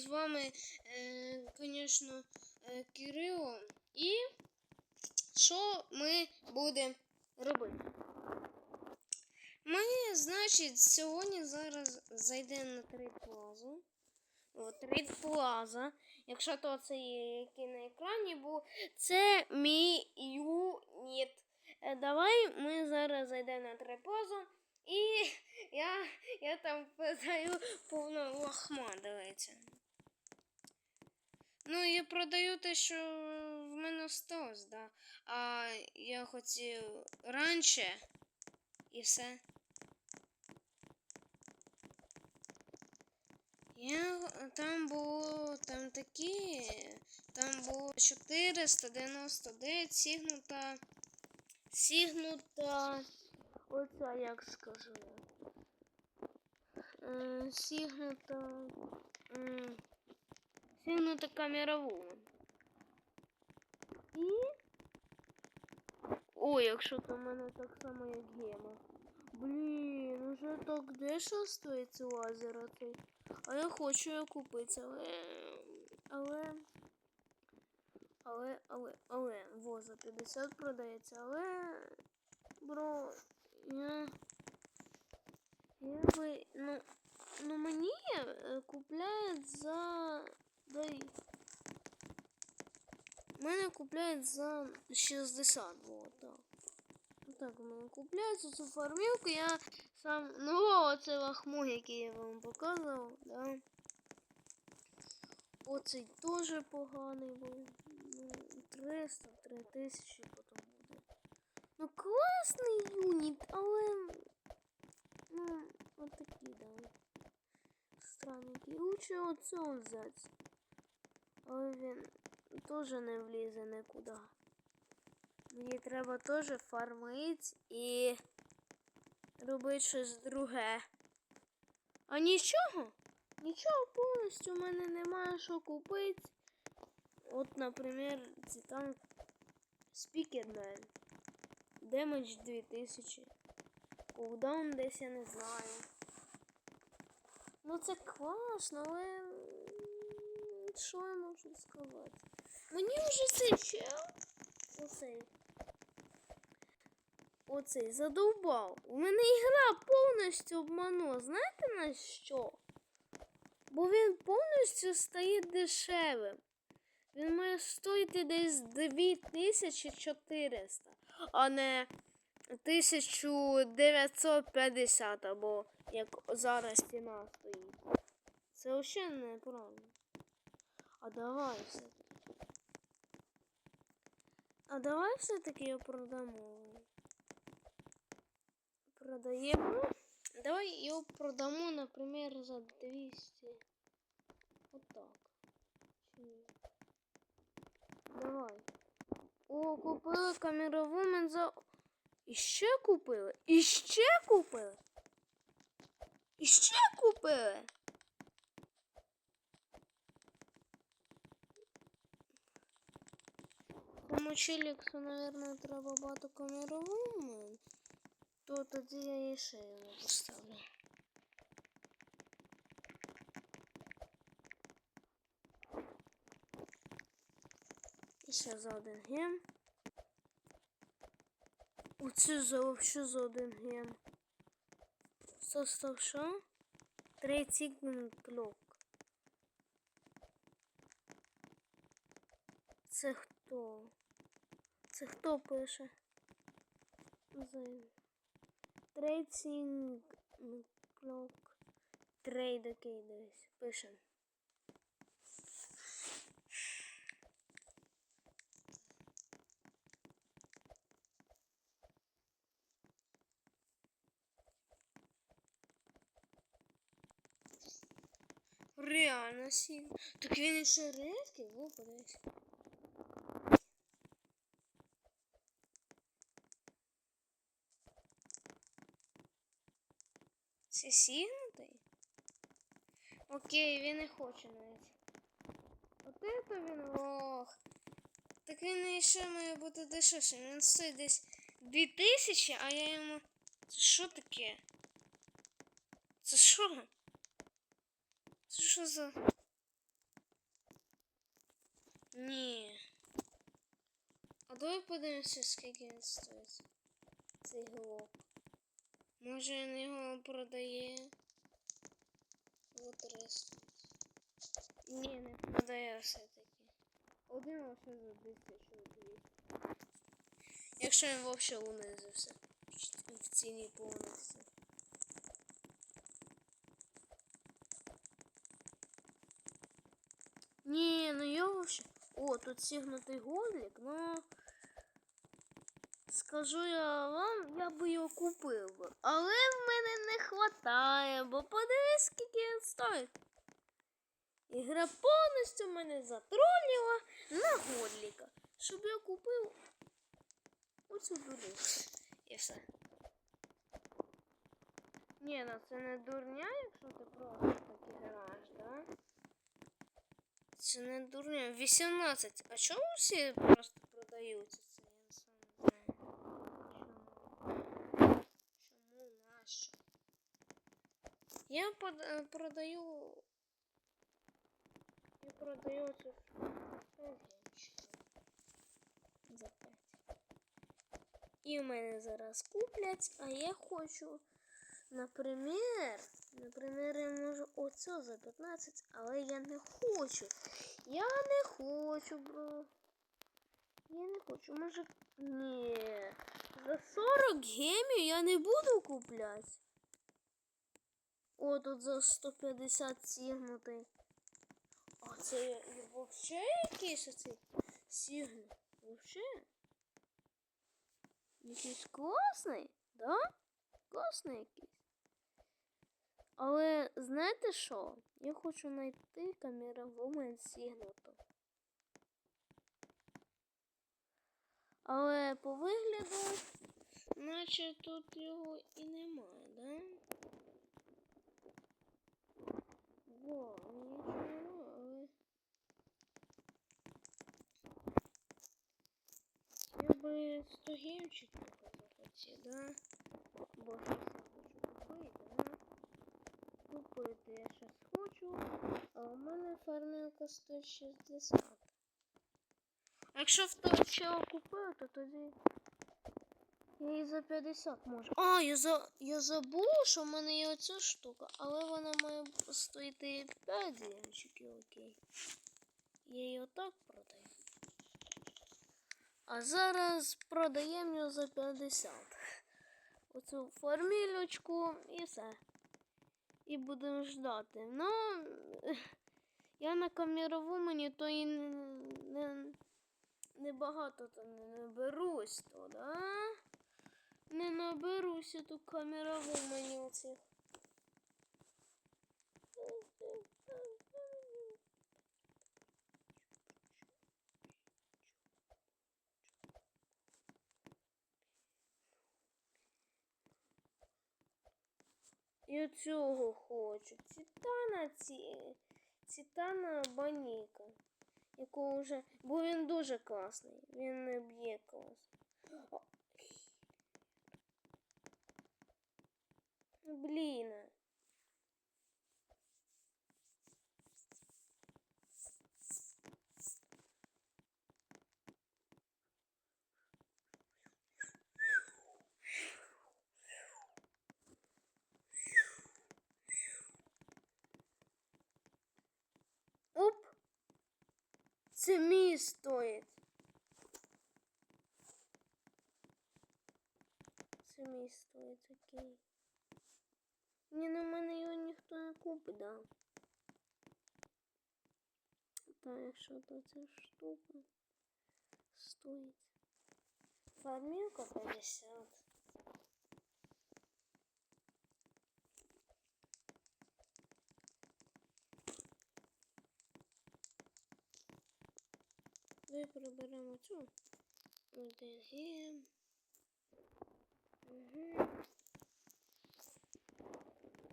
з вами, е, звісно, е, Кирило. І що ми будемо робити? Ми, значить, сьогодні зараз зайдемо на трейд плазу. Якщо то це є, який на екрані був, це мій юніт. Е, Давай ми зараз зайдемо на трейд плазу. І я, я там продаю повно лахма, дивіться. Ну, я продаю те, що в мене осталось, да. А я хотів раніше і все. Я там було там такі. Там було 499 сігнута. Сігнута. Оця як скажу. я. Е, Сігнута. Камера вон. І. Ой, якщо то в мене так само, як гема. Блін, уже так дешево стоїть цей лазер цей. А я хочу його купити, але. Але. Але, але, але, во, за 50 продається, але. Бро, я. Я би. Ну. Ну мені е, купляють за. Дай. Мене купляють за 60, вот так. Так, у мене купляють за цю фармілку, я сам. Ну, оце лахму, який я вам показував, да. Оцей теж поганий був. Ну, 300, 3000 потім буде. Ну, класний юніт, але. Ну, от такі, да. Странненький. Лучше оцього взяти. Але він теж не влізе нікуди. Мені треба теж фармити і робити щось друге. А нічого? Нічого повністю в мене немає що купити. От, наприклад, Титан Спікермен. Демедж 2000. Кулдаун десь я не знаю. Ну це класно, але м, що я можу сказати? Мені вже цей чел. Оцей. Оцей задовбав. У мене ігра повністю обманула. Знаєте на що? Бо він повністю стає дешевим. Він має стоїти десь 2400, а не 1950 або як зараз ціна стоїть. Це взагалі неправильно. А давай все-таки. А давай все-таки його продамо. Продаємо. Давай його продамо, наприклад, за 200. Отак. Давай. О, купили камерову за. І купили? І купили? І купили? Тому челіксу, мабуть, треба багато камерову, то тоді я її ще його поставлю. І ще за один гем. Оце за вообще за один гем. Состав що? Третій клок. Це хто? Це хто пише? Третій клок. Трейд окей, дивись. Пишем. Реально сильно. Так він ще редкий, во, подивись. Це сігнутий? Окей, він не хоче навіть. От это він лох. Так він ще має бути дешевшим. Він стоїть десь 2000, а я йому. Це що таке? Це що? Це що за. Ні. А давай подивимося, скільки він стоїть. Цей глок. Може він його продає. Вот 300. Ні, не продає все-таки. Один лише за 1200. Якщо він взагалі унизився. В ціні повністю. Ні, ну я вообще. О, тут сігнутий горлик, ну. Скажу я вам, я би його купив. Але в мене не хватає, бо подивись, скільки він стоїть. Ігра повністю мене затроліла на горліка, щоб я купив оцю дурницю. І все. Ні, ну це не дурня, якщо ти просто так граєш, да? Це не дурня. 18. А чому всі просто продаються? Це я сам не знаю. Чому? Чому нащо? Я е, продаю. Я продаю цю фігнючку. За 5. І в мене зараз куплять, а я хочу. Наприклад, наприклад, я можу оцю за 15, але я не хочу. Я не хочу, бро. Я не хочу. Може. Ні. За 40 гемів я не буду купляти. О, тут за 150 сігнутий. А це взагалі якийсь оцей сігнут? Взагалі? Якийсь класний, да? Класний якийсь. Але знаєте що? Я хочу знайти камера Woman Але по вигляду, наче тут його і немає, да? Во, нічого, але. Я би 100 гемчиків захотів, да? Бо щось я хочу купити, да? Купити я щось хочу, а у мене фармілка 160. Якщо того чого купив, то тоді я її за 50 можу. А, я, за... я забув, що в мене є оця штука, але вона має стоїти 5 гемчиків, окей. Я її отак продаю. А зараз продаємо його за 50. Оцю формілочку і все. І будемо ждати. Ну, я на камерову мені то і не, не, не багато то не наберусь, то, да? Не наберуся ту камерову мені оцих. І цього хочу. Титана ці. Титана Баніка. Якого вже. Бо він дуже класний. Він не б'є клас. Блін. Оп! Це мій стоїть. Це мій стоїть, окей. Ні, на мене його ніхто не купить, да. Та якщо то ця штука стоїть. Фармілка 50. Давай приберемо цю. Один гем. Угу.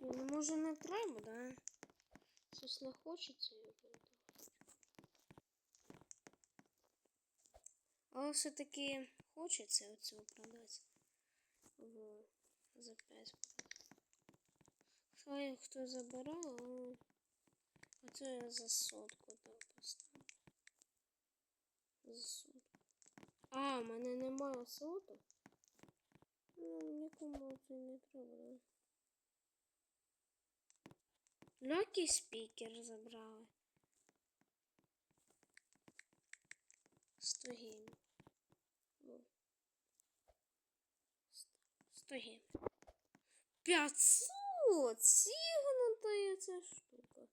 Ну, може не треба, да? Щось не хочеться його продавати. Але все-таки хочеться оцю продати. В... За 5 Хай хто забирав, але оце я за сотку там поставлю. за суд? А, в мене немає суду. Ну, нікому це не треба. да? Легкий спікер забрали. 100 гривень. О. 100 гривень. 500! Сігнутая ця штука.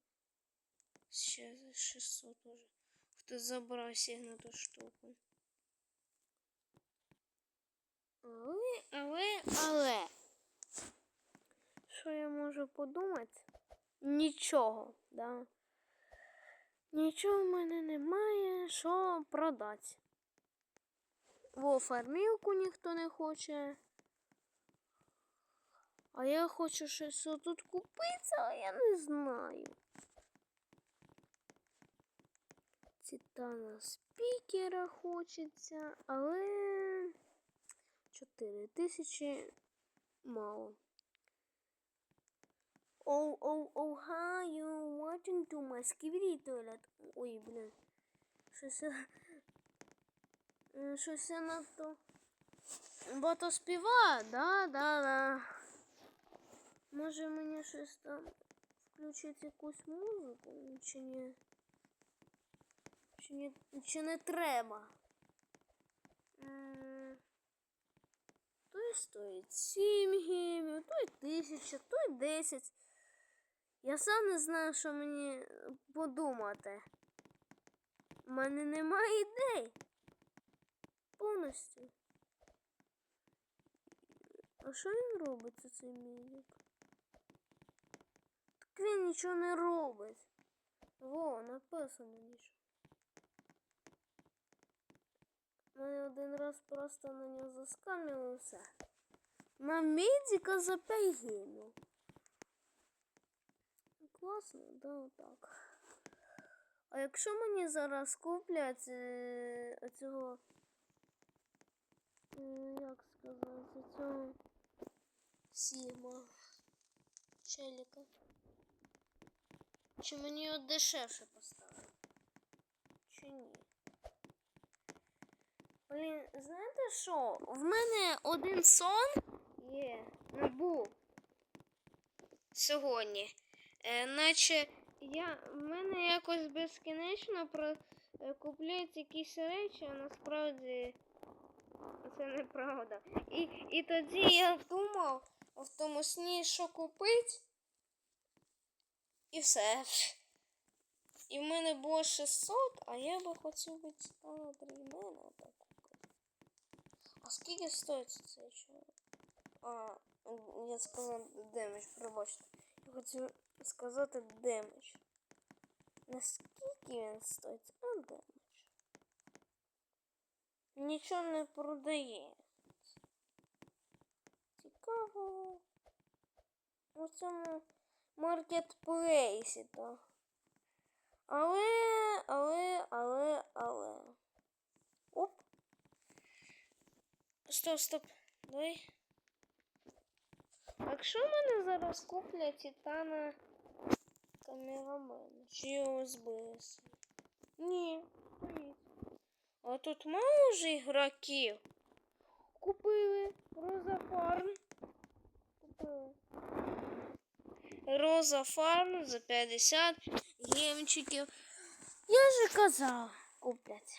Ще за 600 уже. Хто забрав сігнуту штуку. Але, але, але. Що я можу подумати? Нічого, да. Нічого в мене немає, що продати. Во фармілку ніхто не хоче. А я хочу щось тут купити, а я не знаю. Титана спікера хочеться, але 4 тисячі мало. Oh, oh, hi, you watching to my skibidi toilet. Ой, блін. Щось Щось я надто... Багато співаю, да, да, да. Може мені щось там включити якусь музику, чи ні? Чи не, чи не треба? М, Той стоїть 7 гемів, той 1000, той 10. Я сам не знаю, що мені подумати. У мене немає ідей. Повністю. А що він робить це цей медик? Так він нічого не робить. Во, написано нічого. Мене один раз просто на нього заскамили і все. На медика за 5 гривень. Класно, да, отак. А якщо мені зараз куплять е, оцього, е, як сказати, цього Сіма челіка. Чи мені його дешевше поставити? Чи ні? Блін, знаєте що? В мене один сон є, не був сьогодні. Е, наче я, в мене якось безкінечно про, е, купляють якісь речі, а насправді це неправда. І, і тоді я думав в тому сні, що купити, і все. І в мене було 600, а я би хотів би титана дрімена так купити. А скільки стоїть цей чоловік? А, я сказав демедж, пробачте. Я хотів сказати демедж. Наскільки він стоїть? А демедж. Нічого не продає. Цікаво. У цьому маркетплейсі, так. Але, але, але, але. Стоп, стоп. Давай. Якщо мене зараз куплять титана камерамена, чи його СБС? Ні, стоїть. А тут мало вже ігроків. Купили Роза Фарм. Купили. Роза Фарм за 50 гемчиків. Я же казав, куплять.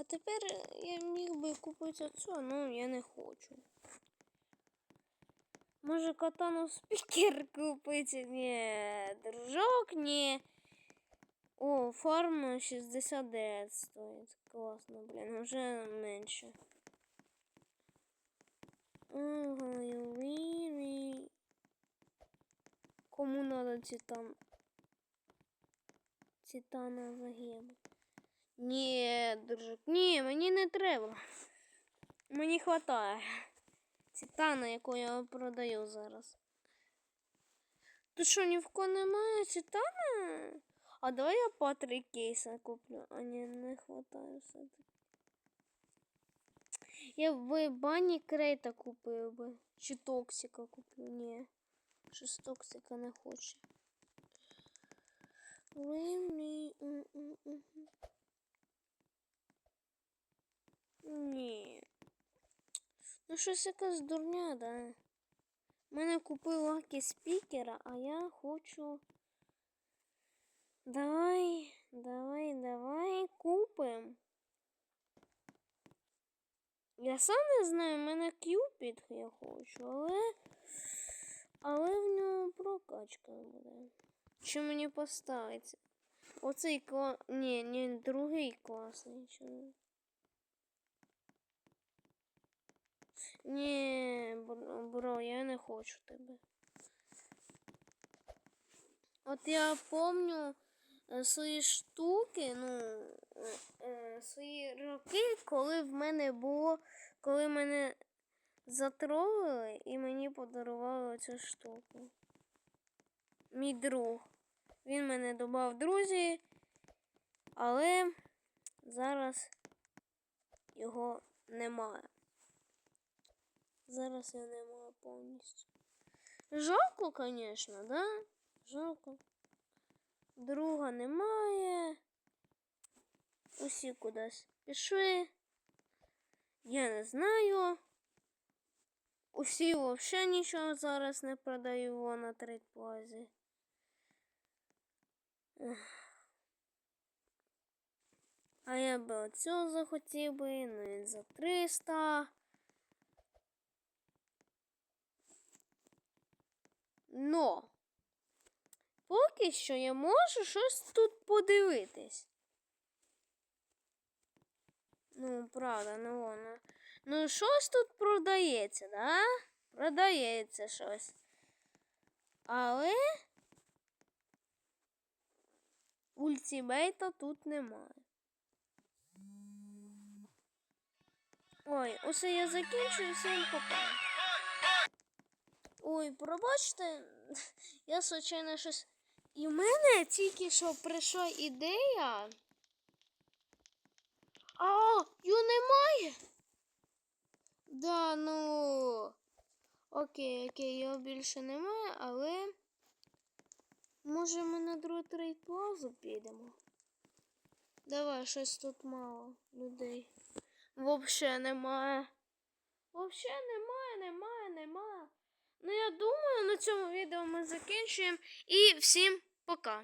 А тепер я міг би купити оцю, ну я не хочу. Може катану спікер купити? Ні, дружок, ні. О, фарм 69 стоїть. Класно, блін, вже менше. Кому надо титан? Титана за гему. Ні, дружок, ні, мені не треба. Мені хватає. Титана, яку я продаю зараз. Тут що, ні в кого немає титана? А давай я по три кейса куплю. А ні, не хватає все-таки. Я в бані крейта купив би. Чи токсика куплю? Ні. Щось токсика не хоче. Щось якась дурня, да. Мене купив лакі спікера, а я хочу. Давай, давай, давай купим. Я сам не знаю, в мене кюпід я хочу, але. Але в нього прокачка буде. Що мені поставиться? Оцей клас. Ні, ні, другий класний. Що... Ні, бро, я не хочу тебе. От я помню е, свої штуки, ну, е, е, свої роки, коли в мене було, коли мене затролили і мені подарували цю штуку. Мій друг. Він мене додав друзі, але зараз його немає. Зараз його немає повністю. Жалко, звісно, да? Жалко. Друга немає. Усі кудись пішли. Я не знаю. Усі взагалі нічого зараз не продаю на трейдплазі. А я би оцього захотів би, ну він за 300. Но поки що я можу щось тут подивитись. Ну, правда, ну воно. Ну, щось тут продається, да? Продається щось. Але ультимейта тут немає. Ой, усе я закінчую, всім пока. Ой, пробачте, я случайно щось. І в мене тільки що прийшла ідея. А, його немає. Да, ну. Окей, окей, його більше немає, але. Може ми на другу трейд плазу підемо? Давай, щось тут мало людей. Вообще немає. Вообще немає, немає, немає. Ну, я думаю, на цьому відео ми закінчуємо. І всім пока.